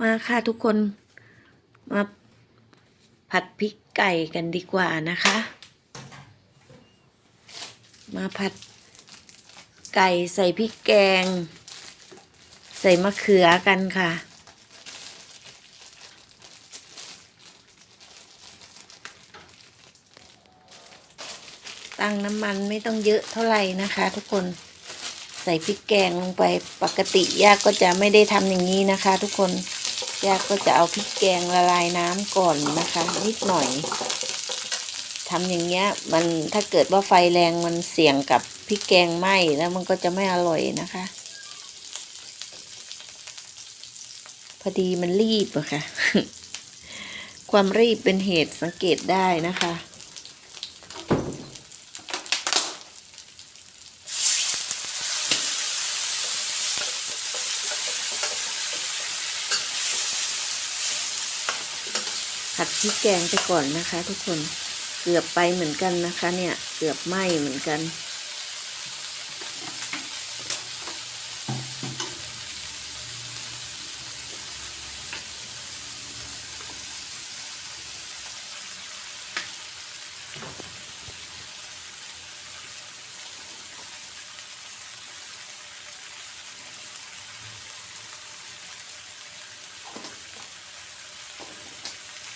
มาค่ะทุกคนมาผัดพริกไก่กันดีกว่านะคะ มาผัดไก่ใส่พริกแกง ใส่มะเขือกันค่ะ ตั้งน้ำมันไม่ต้องเยอะเท่าไหร่นะคะทุกคนใส่พริกแกงลงไปปกติย่าก็จะไม่ได้ทำอย่างนี้นะคะทุกคน ย่าก็จะเอาพริกแกงละลายน้ำก่อนนะคะ นิดหน่อยทำอย่างเงี้ยมันถ้าเกิดว่าไฟแรงมันเสี่ยงกับพริกแกงไหม้แล้วมันก็จะไม่อร่อยนะคะ พอดีมันรีบอะค่ะ ความรีบเป็นเหตุสังเกตได้นะคะ ผัดพริกแกงไปก่อนนะคะ ทุกคนเกือบไปเหมือนกันนะคะ เนี่ย เกือบไหม้เหมือนกัน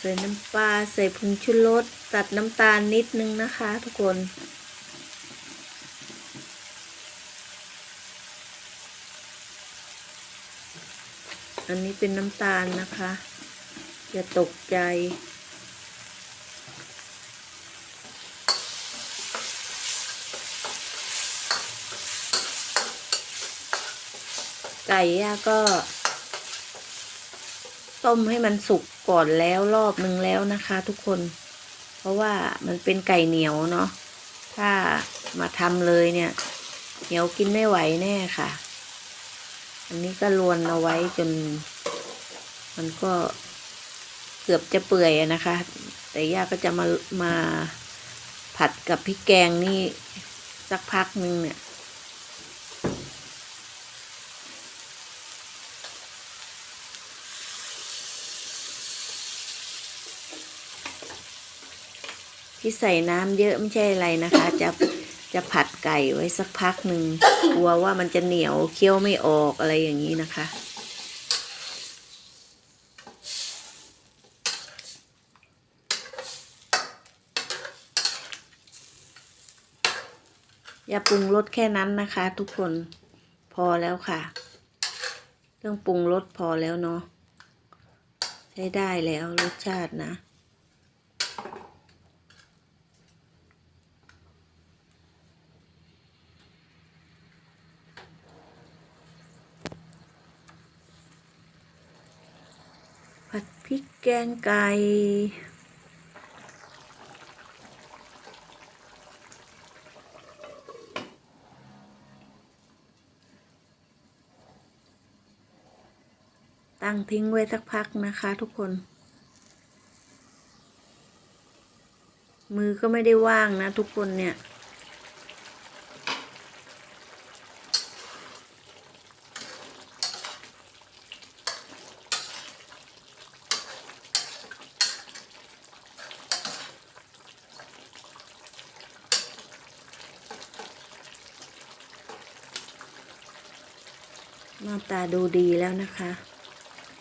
ใส่น้ำปลาใส่ผงชูรสตัดน้ำตาลนิดนึงนะคะ ทุกคน อันนี้เป็นน้ำตาลนะคะ อย่าตกใจไก่ย่าก็ ต้มให้มันสุกก่อนแล้วรอบนึงแล้วนะคะ ทุกคน เพราะว่ามันเป็นไก่เหนียวเนาะถ้ามาทำเลยเนี่ย เหนียวกินไม่ไหวแน่ค่ะ อันนี้ก็ลวนเอาไว้จน มันก็เกือบจะเปื่อยนะคะ แต่ย่าก็จะมามาผัดกับพริกแกงนี่สักพักหนึ่งเนี่ย ที่ใส่น้ำเยอะไม่ใช่อะไรนะคะ จะจะผัดไก่ไว้สักพักหนึ่งกลัวว่ามันจะเหนียวเคี้ยวไม่ออกอะไรอย่างนี้นะคะ อย่าปรุงรสแค่นั้นนะคะ ทุกคนพอแล้วค่ะเรื่องปรุงรสพอแล้วเนาะใช้ได้แล้วรสชาตินะ ผัดพริก แกงไก่ ตั้งทิ้งไว้สักพักนะคะทุกคน มือก็ไม่ได้ว่างนะทุกคนเนี่ย หน้าตาดูดีแล้วนะคะ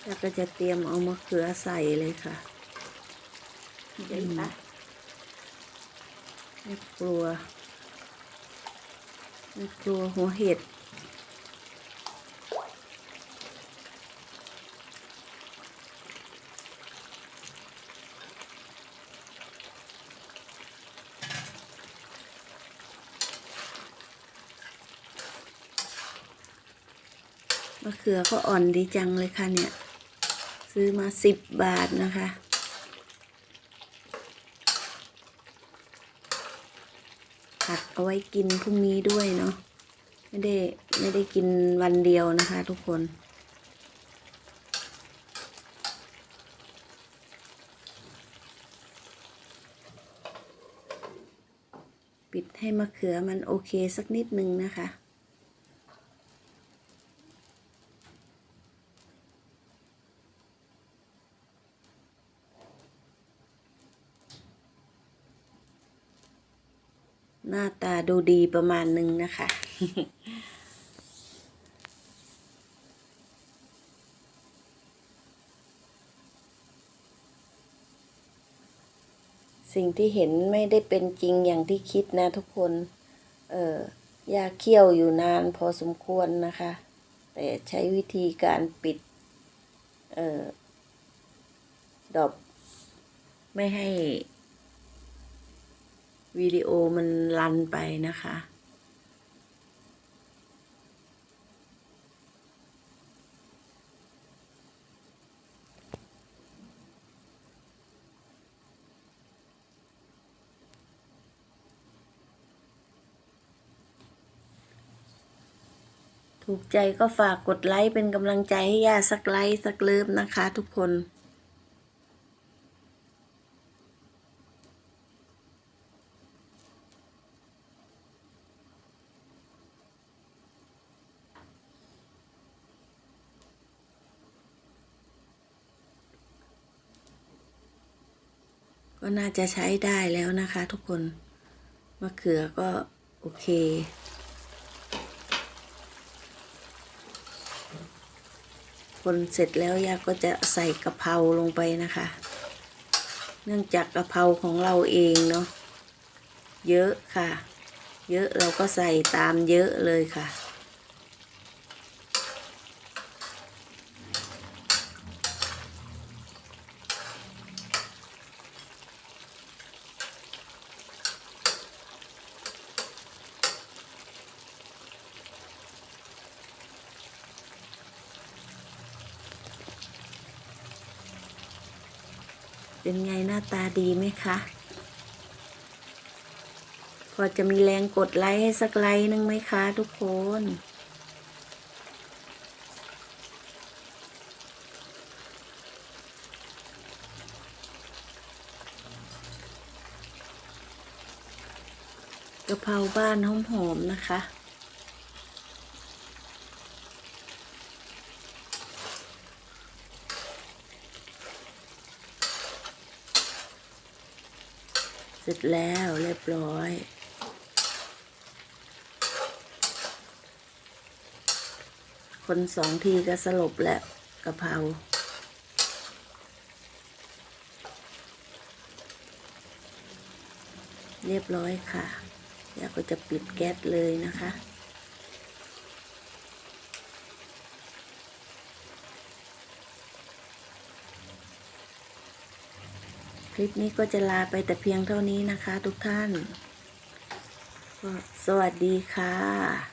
แล้วก็จะเตรียมเอามะเขือใส่เลยค่ะเดี๋ยวนะไม่กลัว ไม่กลัวหัวเห็ดะเขือก็อ่อนดีจังเลยค่ะเนี่ย ซื้อมาสิบบาทนะคะ ผัดเอาไว้กินพรุ่งนี้ด้วยเนาะไม่ได้ไม่ได้กินวันเดียวนะคะทุกคนปิดให้มะเขือมันโอเคสักนิดนึงนะคะ หน้าตาดูดีประมาณหนึ่งนะคะ สิ่งที่เห็นไม่ได้เป็นจริงอย่างที่คิดนะทุกคน เออยาเคี่ยวอยู่นานพอสมควรนะคะ แต่ใช้วิธีการปิด เออดอบไม่ให้ วิดีโอมันลันไปนะคะ ถูกใจก็ฝากกดไลค์เป็นกำลังใจให้ย่าสักไลค์สักเลิฟนะคะทุกคน ก็น่าจะใช้ได้แล้วนะคะทุกคน มะเขือก็โอเค คนเสร็จแล้วยาก็จะใส่กะเพราลงไปนะคะ เนื่องจากกะเพราของเราเองเนาะ เยอะค่ะ เยอะเราก็ใส่ตามเยอะเลยค่ะ เป็นไงหน้าตาดีไหมคะ พอจะมีแรงกดไลค์ให้สักไลค์นึงไหมคะทุกคนกะเพราบ้านหอมๆนะคะ ร็จแล้วเรียบร้อย คนสองทีก็สลบแล้วกะเพราเรียบร้อยค่ะยาก็จะปิดแก๊สเลยนะคะ ลิปนี้ก็จะลาไปแต่เพียงเท่านี้นะคะ ทุกท่าน สวัสดีค่ะ